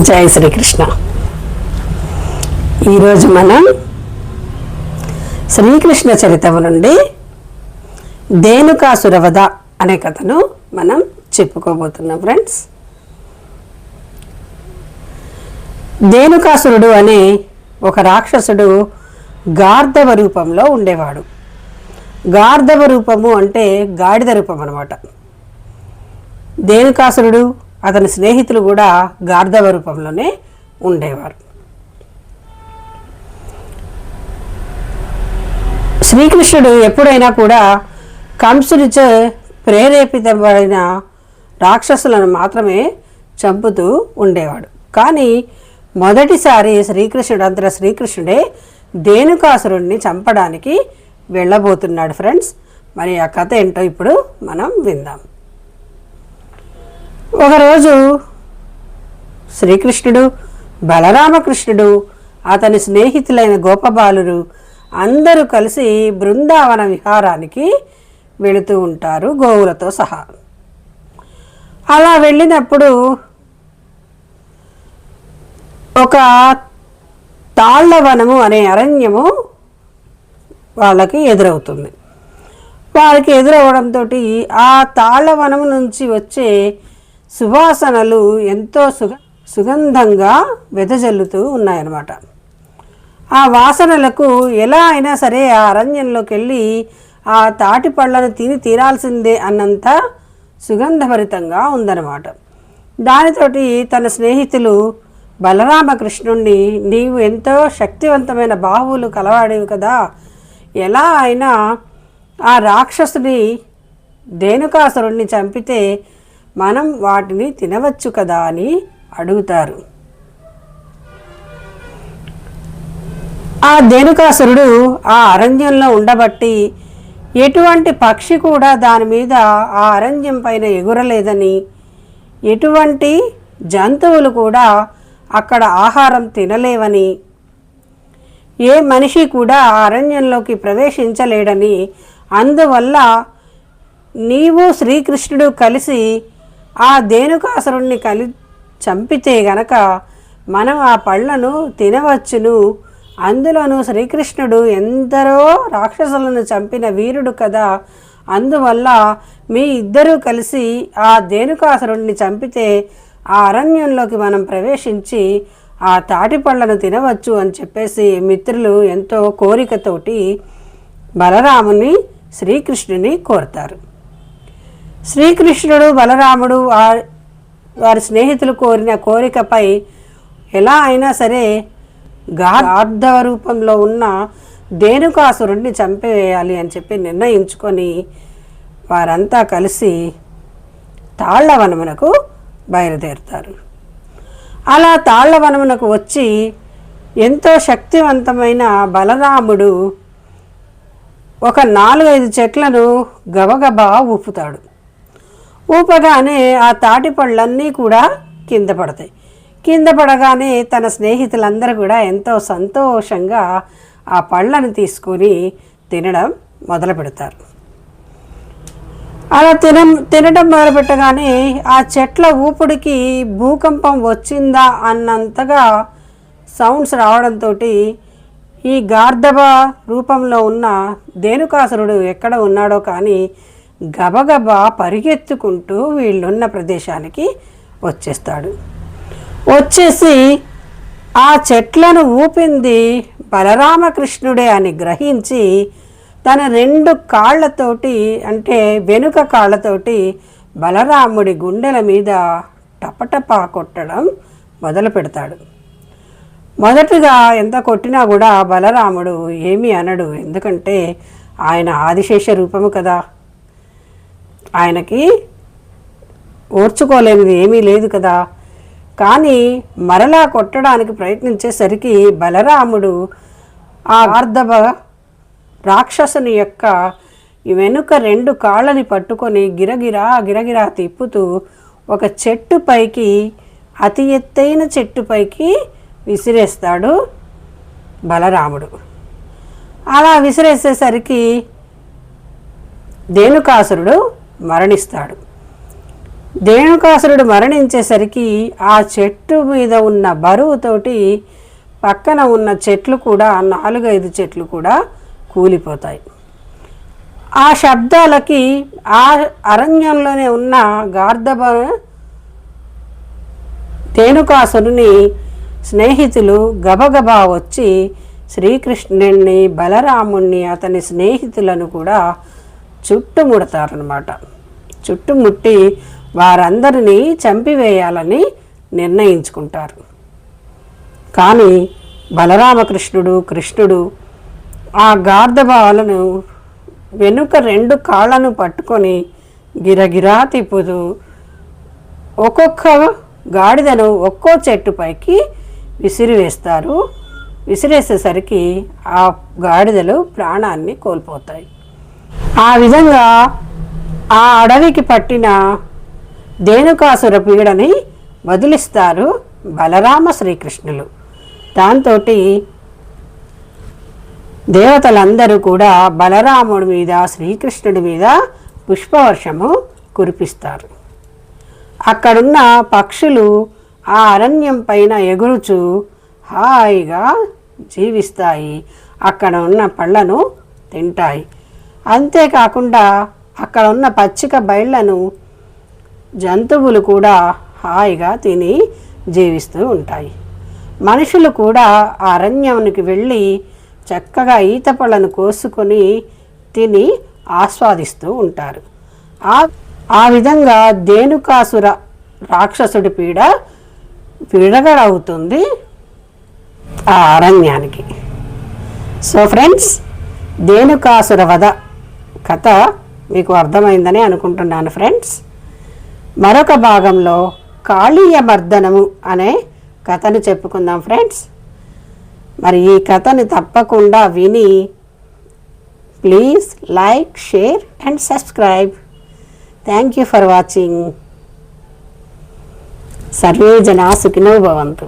జయ శ్రీకృష్ణ. ఈరోజు మనం శ్రీకృష్ణ చరితము నుండి దేనుకాసురవధ అనే కథను మనం చెప్పుకోబోతున్నాం ఫ్రెండ్స్. దేనుకాసురుడు అనే ఒక రాక్షసుడు గార్ధవ రూపంలో ఉండేవాడు. గార్ధవ రూపము అంటే గాడిద రూపం అనమాట దేనుకాసురుడు అతని స్నేహితులు కూడా గార్ధవ రూపంలోనే ఉండేవారు. శ్రీకృష్ణుడు ఎప్పుడైనా కూడా కంసుడిచే ప్రేరేపితమైన రాక్షసులను మాత్రమే చంపుతూ ఉండేవాడు. కానీ మొదటిసారి శ్రీకృష్ణుడు అంతట శ్రీకృష్ణుడే దేనుకాసురుణ్ణి చంపడానికి వెళ్ళబోతున్నాడు ఫ్రెండ్స్. మరి ఆ కథ ఏంటో ఇప్పుడు మనం విందాం. ఒకరోజు శ్రీకృష్ణుడు బలరామకృష్ణుడు అతని స్నేహితులైన గోపబాలురు అందరూ కలిసి బృందావన విహారానికి వెళుతూ ఉంటారు గోవులతో సహా. అలా వెళ్ళినప్పుడు ఒక తాళ్ళవనము అనే అరణ్యము వాళ్ళకి ఎదురవుతుంది. వారికి ఎదురవడంతో ఆ తాళ్ళవనము నుంచి వచ్చే సువాసనలు ఎంతో సుగ సుగంధంగా వెదజల్లుతూ ఉన్నాయన్నమాట. ఆ వాసనలకు ఎలా అయినా సరే ఆ అరణ్యంలోకి వెళ్ళి ఆ తాటి పళ్ళను తిని తీరాల్సిందే అన్నంత సుగంధభరితంగా ఉందన్నమాట. దానితోటి తన స్నేహితులు బలరామకృష్ణుణ్ణి నీవు ఎంతో శక్తివంతమైన బాహువులు కలవాడివి కదా ఎలా అయినా ఆ రాక్షసుని దేనుకాసురుణ్ణి చంపితే మనం వాటిని తినవచ్చు కదా అని అడుగుతారు. ఆ దేనుకాసురుడు ఆ అరణ్యంలో ఉండబట్టి ఎటువంటి పక్షి కూడా దాని మీద ఆ అరణ్యం పైన ఎగురలేదని ఎటువంటి జంతువులు కూడా అక్కడ ఆహారం తినలేవని ఏ మనిషి కూడా ఆ అరణ్యంలోకి ప్రవేశించలేడని అందువల్ల నీవు శ్రీకృష్ణుడు కలిసి ఆ దేనుకాసురుణ్ణి కలి చంపితే గనక మనం ఆ పళ్ళను తినవచ్చును. అందులోనూ శ్రీకృష్ణుడు ఎందరో రాక్షసులను చంపిన వీరుడు కదా. అందువల్ల మీ ఇద్దరూ కలిసి ఆ దేనుకాసురుణ్ణి చంపితే ఆ అరణ్యంలోకి మనం ప్రవేశించి ఆ తాటి పళ్ళను తినవచ్చు అని చెప్పేసి మిత్రులు ఎంతో కోరికతోటి బలరాముని శ్రీకృష్ణుని కోరుతారు. శ్రీకృష్ణుడు బలరాముడు వారి స్నేహితులు కోరిన కోరికపై ఎలా అయినా సరే గార్ధవ రూపంలో ఉన్న దేనుకాసురుడిని చంపేయాలి అని చెప్పి నిర్ణయించుకొని వారంతా కలిసి తాళ్ళవనమునకు బయలుదేరుతారు. అలా తాళ్ళవనమునకు వచ్చి ఎంతో శక్తివంతమైన బలరాముడు ఒక నాలుగైదు చెట్లను గబగబా ఊపుతాడు. ఊపగానే ఆ తాటి పళ్ళన్నీ కూడా కింద పడతాయి. కింద పడగానే తన స్నేహితులందరూ కూడా ఎంతో సంతోషంగా ఆ పళ్ళను తీసుకొని తినడం మొదలు పెడతారు. అలా తిన తినడం మొదలుపెట్టగానే ఆ చెట్ల ఊపుడికి భూకంపం వచ్చిందా అన్నంతగా సౌండ్స్ రావడంతో ఈ గార్ధవ రూపంలో ఉన్న దేనుకాసురుడు ఎక్కడ ఉన్నాడో కానీ గబగబా పరిగెత్తుకుంటూ వీళ్ళున్న ప్రదేశానికి వచ్చేస్తాడు. వచ్చేసి ఆ చెట్లను ఊపింది బలరామకృష్ణుడే అని గ్రహించి తన రెండు కాళ్ళతోటి అంటే వెనుక కాళ్ళతోటి బలరాముడి గుండెల మీద టపటపా కొట్టడం మొదలు పెడతాడు. మొదటగా ఎంత కొట్టినా కూడా బలరాముడు ఏమీ అనడు. ఎందుకంటే ఆయన ఆదిశేష రూపము కదా. ఆయనకి ఓర్చుకోలేనిది ఏమీ లేదు కదా. కానీ మరలా కొట్టడానికి ప్రయత్నించేసరికి బలరాముడు ఆ ఆర్ధవ రాక్షసుని యొక్క వెనుక రెండు కాళ్ళని పట్టుకొని గిరగిరా గిరగిరా తిప్పుతూ ఒక చెట్టు పైకి అతి ఎత్తైన చెట్టు పైకి విసిరేస్తాడు బలరాముడు. అలా విసిరేసేసరికి దేనుకాసురుడు మరణిస్తాడు. ధేనుకాసురుడు మరణించేసరికి ఆ చెట్టు మీద ఉన్న బరువుతోటి పక్కన ఉన్న చెట్లు కూడా నాలుగైదు చెట్లు కూడా కూలిపోతాయి. ఆ శబ్దాలకి ఆ అరణ్యంలోనే ఉన్న గార్ధబ ధేనుకాసురుని స్నేహితులు గబగబా వచ్చి శ్రీకృష్ణుడిని బలరాముణ్ణి అతని స్నేహితులను కూడా చుట్టుముడతారనమాట చుట్టుముట్టి వారందరినీ చంపివేయాలని నిర్ణయించుకుంటారు. కానీ బలరామకృష్ణుడు కృష్ణుడు ఆ గార్ధబాలను వెనుక రెండు కాళ్ళను పట్టుకొని గిరగిరా తిప్పుతూ ఒక్కొక్క గాడిదను ఒక్కో చెట్టుపైకి విసిరివేస్తారు. విసిరేసేసరికి ఆ గాడిదలు ప్రాణాన్ని కోల్పోతాయి. ఆ విధంగా ఆ అడవికి పట్టిన దేనుకాసుర పీడని వదిలిస్తారు బలరామ శ్రీకృష్ణులు. దాంతో దేవతలందరూ కూడా బలరాముడి మీద శ్రీకృష్ణుడి మీద పుష్పవర్షము కురిపిస్తారు. అక్కడున్న పక్షులు ఆ అరణ్యం పైన ఎగురుచు హాయిగా జీవిస్తాయి. అక్కడ ఉన్న పళ్ళను తింటాయి. అంతేకాకుండా అక్కడ ఉన్న పచ్చిక బయళ్ళను జంతువులు కూడా హాయిగా తిని జీవిస్తూ ఉంటాయి. మనుషులు కూడా ఆ అరణ్యానికి వెళ్ళి చక్కగా ఈత పళ్ళను కోసుకొని తిని ఆస్వాదిస్తూ ఉంటారు. ఆ ఆ విధంగా దేనుకాసుర రాక్షసుడి పీడ విడగడవుతుంది ఆ అరణ్యానికి. సో ఫ్రెండ్స్ దేనుకాసుర వధ కథ మీకు అర్థమైందని అనుకుంటున్నాను ఫ్రెండ్స్ మరొక భాగంలో కాళీయ మర్దనము అనే కథను చెప్పుకుందాం ఫ్రెండ్స్ మరి ఈ కథను తప్పకుండా విని please like share and subscribe thank you for watching survey జనా సుఖినో భవంతు.